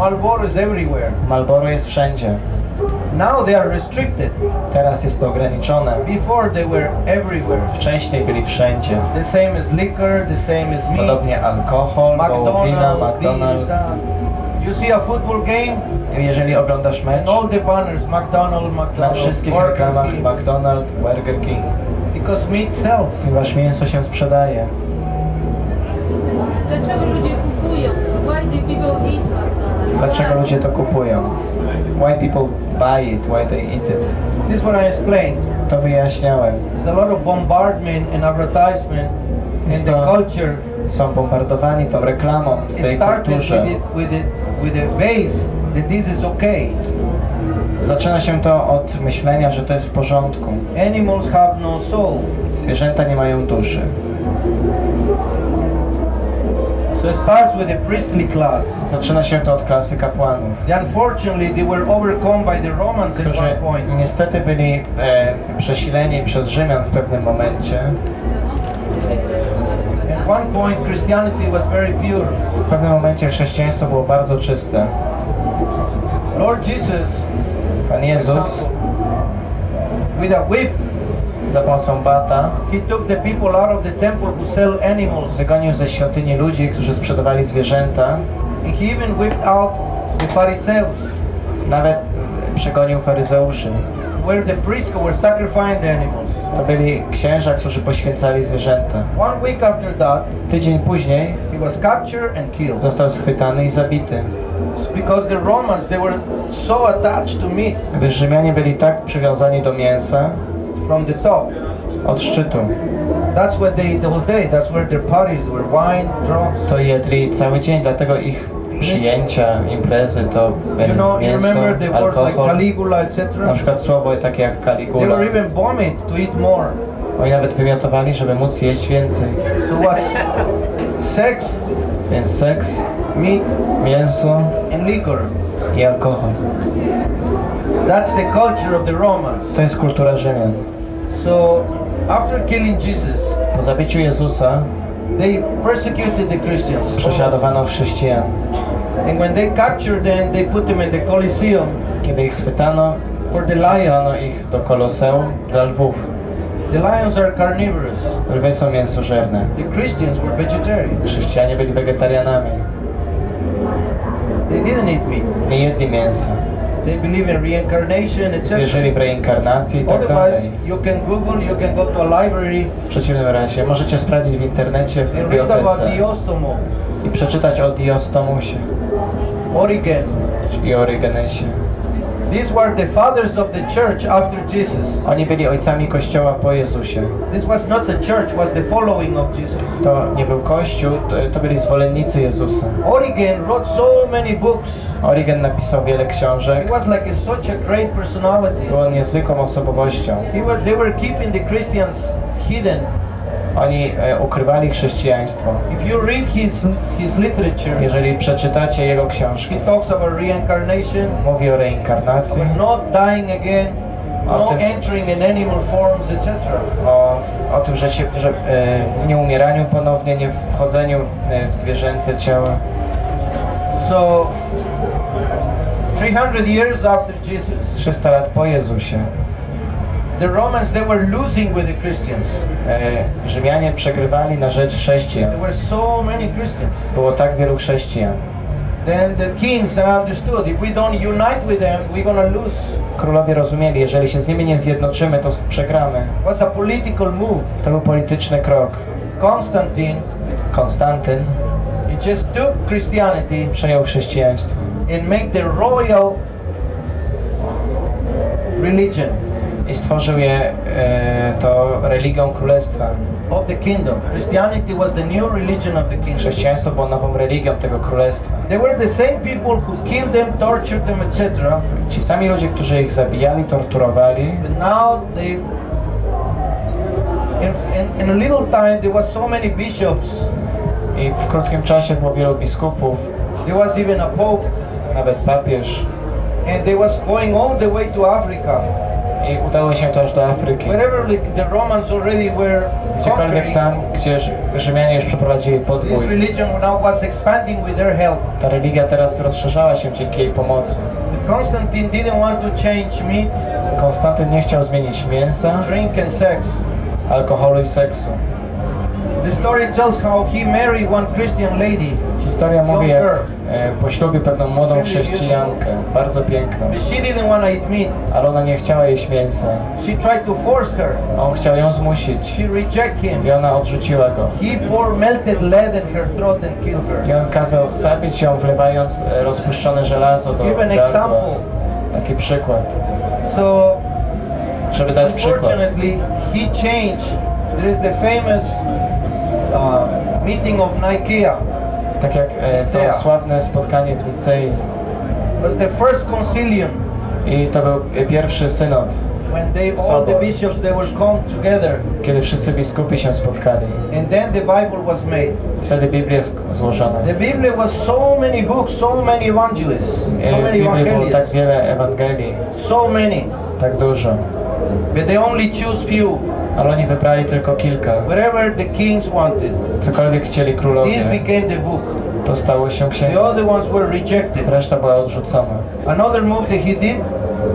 Marlboro is everywhere. Marlboro jest wszędzie. Now they are restricted. Teraz jest to ograniczone. Before they were everywhere. Wcześniej byli wszędzie. The same as liquor, the same as meat. Podobnie alkohol, wołowina, McDonald's, that. You see a football game, Jeżeli oglądasz mecz, all the banners, McDonald's, na McDonald's, wszystkich Burger reklamach King, McDonald's, Burger King, because meat sells. ponieważ mięso się sprzedaje. Dlaczego ludzie kupują? Why do people eat? Dlaczego ludzie to kupują? Why people buy it? Why they eat it? This is what I explained. To wyjaśniałem. There's a lot of bombardment and advertisement in the culture. Są bombardowani tą reklamą w tej kulturze. with it, with it, with the base that this is okay. Zaczyna się to od myślenia, że to jest w porządku. Animals have no soul. Zwierzęta nie mają duszy. So it starts with the priestly class. Zaczyna się to od klasy kapłanów, unfortunately, they were overcome by the Romans at one point. niestety byli e, przesileni przez Rzymian w pewnym momencie. At one point, Christianity was very pure. W pewnym momencie chrześcijaństwo było bardzo czyste. Lord Jesus, Pan Jezus with a whip, za pomocą bata he took the people out of the temple who sell animals. wygonił ze świątyni ludzi, którzy sprzedawali zwierzęta. And he even whipped out the Pharisees, Nawet e, przegonił faryzeuszy. where the priests were sacrificing the animals. To byli księża, którzy poświęcali zwierzęta. One week after that, Tydzień później he was captured and killed. został schwytany i zabity, because the Romans, they were so attached to meat gdyż Rzymianie byli tak przywiązani do mięsa from the top. od szczytu. That's what they the whole day. That's where their parties were wine, drugs. To jedli cały dzień, dlatego ich przyjęcia, imprezy to You know, mięso, remember words like alkohol. Caligula, Na etc. przykład słowo takie jak They Caligula. were even vomit to eat more. Oni nawet wymiotowali, żeby móc jeść więcej. So was sex, Więc seks, meat, mięso and liquor. i alkohol. That's the culture of the Romans. To jest kultura Rzymian. So after killing Jesus, Po zabiciu Jezusa they persecuted the Christians. prześladowano chrześcijan. And when they captured them, they put them in the Colosseum Kiedy ich schwytano, for the lions. ich do koloseum dla lwów. The lions are carnivorous. Lwy są mięsożerne. The Christians were vegetarian. Chrześcijanie byli wegetarianami. They didn't eat meat. Nie jedli mięsa. They believe in reincarnation, etc. Wierzyli w reinkarnację i tak Otherwise, dalej. you can Google, you can go to a library W przeciwnym razie możecie sprawdzić w internecie, w bibliotece i przeczytać o Diostomusie Origen. i Orygenesie. These were the fathers of the church after Jesus. Oni byli ojcami Kościoła po Jezusie. This was not the church, was the following of Jesus. To nie był Kościół, to, to byli zwolennicy Jezusa. Origen wrote so many books. Origen napisał wiele książek. He was like a, such a great personality. Był on niezwykłą osobowością. He were, they were keeping the Christians hidden. Oni e, ukrywali chrześcijaństwo. His, his Jeżeli przeczytacie jego książki, mówi o reinkarnacji, again, no Often- entering in forms, o, o tym, że, się, że e, nie umieraniu ponownie, nie wchodzeniu e, w zwierzęce ciała. So, 300 years after Jesus, 300 lat po Jezusie the Romans they were losing with the Christians. e, Rzymianie przegrywali na rzecz chrześcijan. There were so many Christians. Było tak wielu chrześcijan. Then the kings that understood if we don't unite with them, we're gonna lose. Królowie rozumieli, jeżeli się z nimi nie zjednoczymy, to przegramy. Was a political move. To był polityczny krok. Constantine, Konstantyn he just took Christianity przejął chrześcijaństwo and make the royal religion i stworzył je e, to religią królestwa. of the kingdom. Christianity was the new religion of the kingdom. Chrześcijaństwo było nową religią tego królestwa. They were the same people who killed them, tortured them, etc. Ci sami ludzie, którzy ich zabijali, torturowali, But now they, in, in, in a little time, there was so many bishops. i w krótkim czasie było wielu biskupów, There was even a pope, nawet papież. and they was going all the way to Africa. I udało się to aż do Afryki. Gdziekolwiek tam, gdzie Rzy- Rzymianie już przeprowadzili podbój. Ta religia teraz rozszerzała się dzięki jej pomocy. Constantine didn't want to change meat, Konstantyn nie chciał zmienić mięsa, drink, and sex. alkoholu i seksu. The story tells how he married one Christian lady, Historia mówi, jak e, poślubił pewną młodą chrześcijankę, bardzo piękną, but she didn't want to eat meat. ale ona nie chciała jeść mięsa. She tried to force her. A On chciał ją zmusić She rejected him. i ona odrzuciła go. He poured melted lead in her throat and killed I on kazał zabić ją, wlewając e, rozpuszczone żelazo do Give an gardła. example. Taki przykład, So, żeby dać przykład. unfortunately, he changed. There is the famous meeting of Nicaea. Tak jak e, to sławne spotkanie w Nicei. Was the first concilium I to był pierwszy synod, when they all the bishops they were come together, kiedy wszyscy biskupi się spotkali. and then the Bible was made. Wtedy Biblia złożona. The Bible was so many books, so many evangelists, so E, many Biblii było tak wiele Ewangelii, so many. tak dużo. But they only choose few. Ale oni wybrali tylko kilka. Whatever the kings wanted, Cokolwiek chcieli królowie, this became the book. to stało się The księgą. other ones were rejected. Reszta była odrzucona. Another move that he did,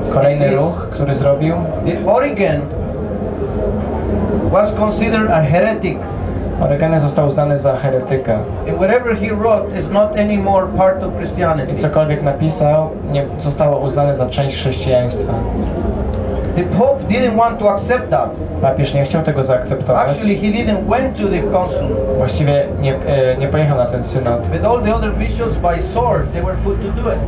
Kolejny ruch, który zrobił, the Origen was considered a heretic. Został uznany za heretyka. I cokolwiek napisał, nie zostało uznane za część chrześcijaństwa. The Pope didn't want to accept that. Papież nie chciał tego zaakceptować. Actually, he didn't went to the council. Właściwie nie, e, nie pojechał na ten synod, But all the other bishops by sword, they were put to do it.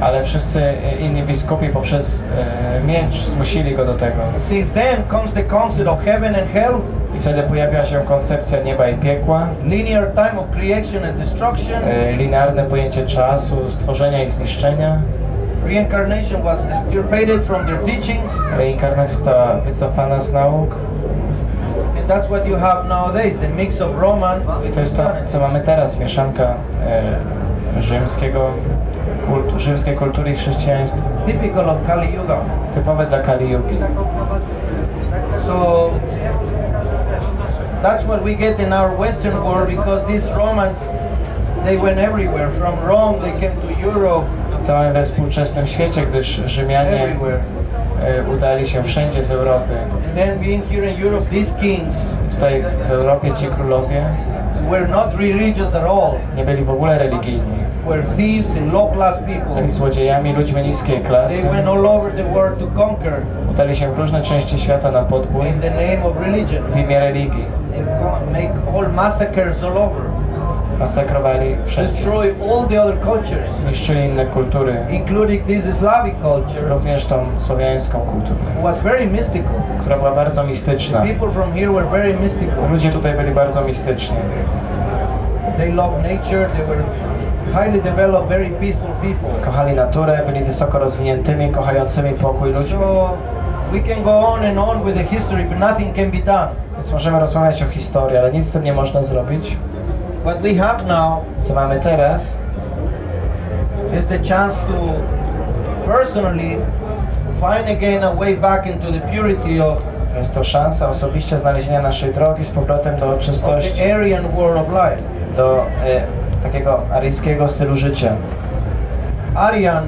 ale wszyscy e, inni biskupi poprzez e, miecz zmusili go do tego. Since then comes the concept of heaven and hell, I wtedy pojawia się koncepcja nieba i piekła, linear time of creation and destruction. e, linearne pojęcie czasu, stworzenia i zniszczenia. Reincarnation was extirpated from their teachings. Reinkarnacja została wycofana z nauk. And that's what you have nowadays, the mix of Roman with To jest to, co mamy teraz, mieszanka e, rzymskiego, kult, rzymskiej kultury i chrześcijaństwa. Typical of Kali Yuga. Typowe dla Kali Yugi. So that's what we get in our Western world because these Romans, they went everywhere. From Rome, they came to Europe, To mamy we współczesnym świecie, gdyż Rzymianie e, udali się wszędzie z Europy. Tutaj w Europie ci królowie nie byli w ogóle religijni. Byli złodziejami, ludźmi niskiej klasy. Udali się w różne części świata na podbój w imię religii. make all massacres all over. Masakrowali cultures, Niszczyli inne kultury, including this Slavic culture, również tą słowiańską kulturę, was very mystical. która była bardzo mistyczna. People from here were very mystical. Ludzie tutaj byli bardzo mistyczni. They loved nature, they were highly developed, very peaceful people. Kochali naturę, byli wysoko rozwiniętymi, kochającymi pokój ludźmi. So we can go on and on with the history, but nothing can be done. Więc możemy rozmawiać o historii, ale nic z tym nie można zrobić. What we have now Co mamy teraz, is the chance to personally find again a way back into the purity of, jest to szansa osobiście znalezienia naszej drogi z powrotem do czystości, the Aryan world of life. do e, takiego aryjskiego stylu życia. Aryan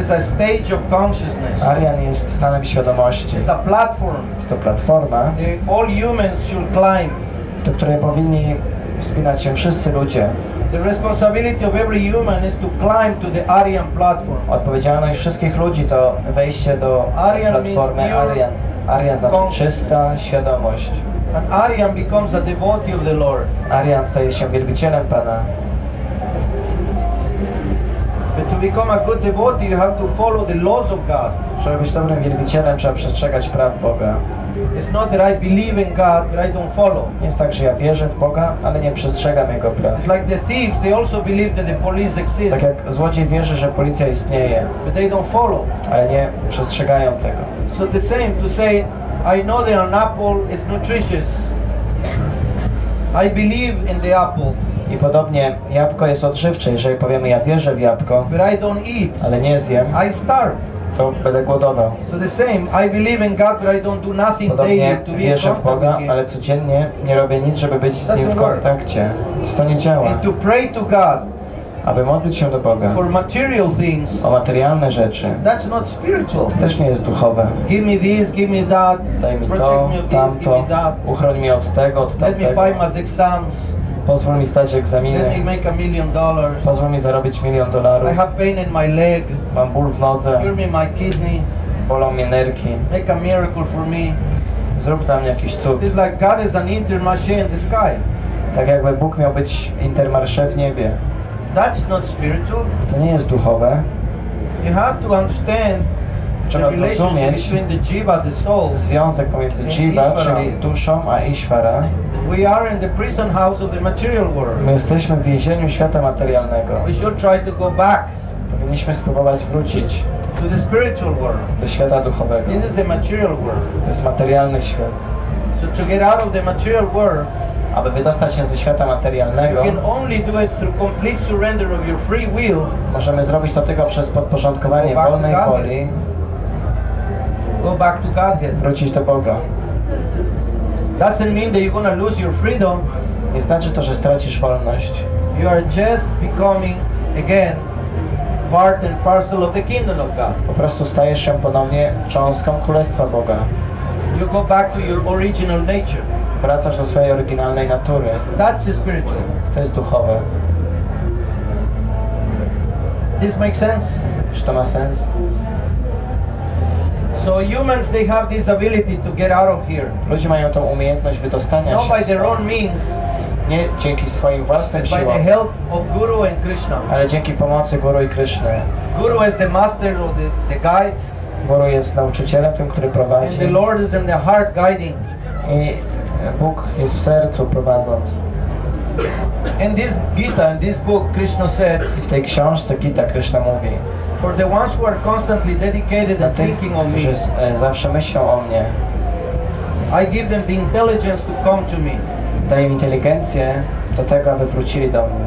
is a stage of consciousness. Arian jest stanem świadomości. It's a platform Jest to platforma, that all humans should climb. Do której powinni wspinać się wszyscy ludzie. The responsibility of every human is to climb to the Aryan platform. Odpowiedzialność wszystkich ludzi to wejście do Aryan platformy Arian. Arian znaczy czysta świadomość. An Aryan becomes a devotee of the Lord. Arian staje się wielbicielem Pana. But to become a good devotee, you have to follow the laws of God. Żeby być dobrym wielbicielem, trzeba przestrzegać praw Boga. It's not that I believe in God, but I don't follow. Nie jest tak, że ja wierzę w Boga, ale nie przestrzegam Jego praw. It's like the thieves, they also believe that the police Tak exists, jak złodziej wierzy, że policja istnieje, but they don't follow. ale nie przestrzegają tego. So the same to say, I know that an apple is nutritious. I believe in the apple, I podobnie jabłko jest odżywcze. Jeżeli powiemy ja wierzę w jabłko, but I don't eat. ale nie zjem, I starve. To będę głodował. So the same, I believe in God, but I don't do nothing Podobnie daily to be in wierzę w contact Boga, ale codziennie nie robię nic, żeby być z Nim w kontakcie. To nie działa. And to pray to God Aby modlić się do Boga for material things, o materialne rzeczy, that's not spiritual. to też nie jest duchowe. Give me this, give me that, Daj mi to, me of this, give tamto, me that. uchroń mnie od tego, od Let me tamtego. buy my exams. Pozwól mi Let egzaminy. me make a million dollars. Pozwól mi zarobić milion dolarów. I have pain in my leg. Mam ból w nodze, Cure me my kidney. bolą mnie nerki. Make a miracle for me. Zrób mnie jakiś cud. It's like God is an intermarché in the sky. Tak jakby Bóg miał być intermarsze w niebie. That's not spiritual. To nie jest duchowe. You have to understand Trzeba zrozumieć związek pomiędzy Jiva, czyli duszą, a Ishvara. We are in the prison house of the material world. My jesteśmy w więzieniu świata materialnego. We should try to go back Powinniśmy spróbować wrócić to the spiritual world. do świata duchowego. This is the material world. To jest materialny świat. So to get out of the material world, Aby wydostać się ze świata you materialnego, can only do it through complete surrender of your free will. możemy zrobić to tylko przez podporządkowanie wolnej woli, back to Godhead. wrócić do Boga. Doesn't mean that you're gonna lose your freedom. Nie znaczy to, że stracisz wolność. You are just becoming again part and parcel of the kingdom of God. Po prostu stajesz się ponownie cząstką Królestwa Boga. You go back to your original nature. Wracasz do swojej oryginalnej natury. That's spiritual. To jest duchowe. This makes sense? Czy to ma sens? So humans they have this ability to get out of here. Ludzie mają tą umiejętność wydostania Not by się their stąd. own means, nie dzięki swoim własnym but by siłom, the help of Guru and Krishna. ale dzięki pomocy Guru i Kryszny. Guru is the master of the, the guides, Guru jest nauczycielem, tym, który and prowadzi. the Lord is in the heart guiding. I Bóg jest w sercu prowadząc. In this Gita, in this book, Krishna says, w tej książce Gita Kryszna mówi For the ones who are constantly dedicated and thinking którzy me, e, zawsze myślą o mnie, I give them the intelligence to come to me. daję im inteligencję do tego, aby wrócili do mnie.